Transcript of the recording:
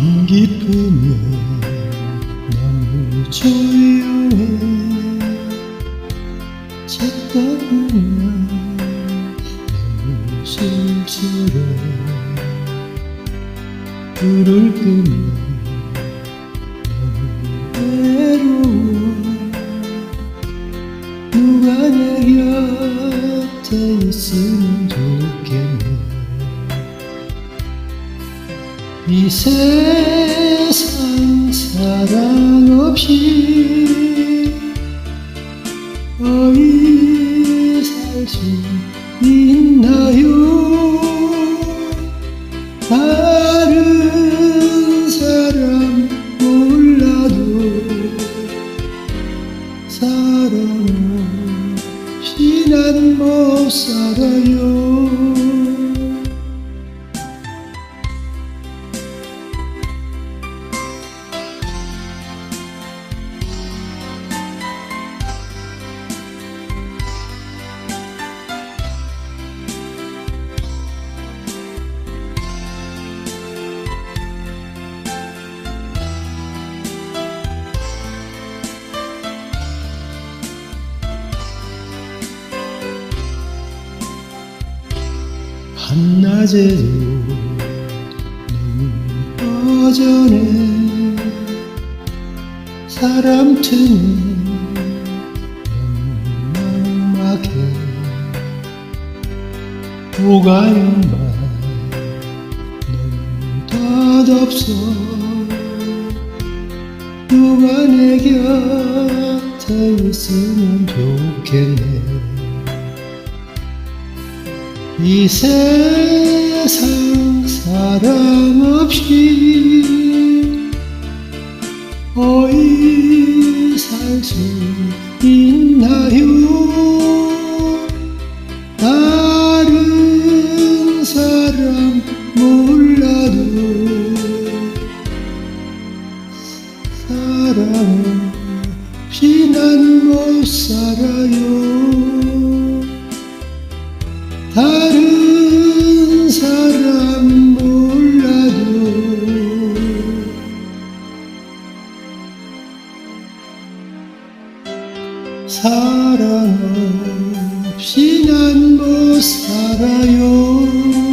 밤 깊으면 너무 조용해. 책가보면 너무 쓸쓸해. 불을 끄면 너무 외로워. 누가 내 곁에 있으면 이 세상 사랑 없이 어이 살 수 있나요? 다른 사람 몰라도 사랑 없이 난 못 살아요 한낮에도 너무 허전해 사람 틈에 너무 막막해. 오가는 밤 너무 덧없어 누가 내 곁에 있으면 좋겠네 이 세상 사랑 없이 어이 살 수 있나요? 다른 사람 몰라도 사랑 없이 난 못 살아요 사랑 없이 난 못 살아요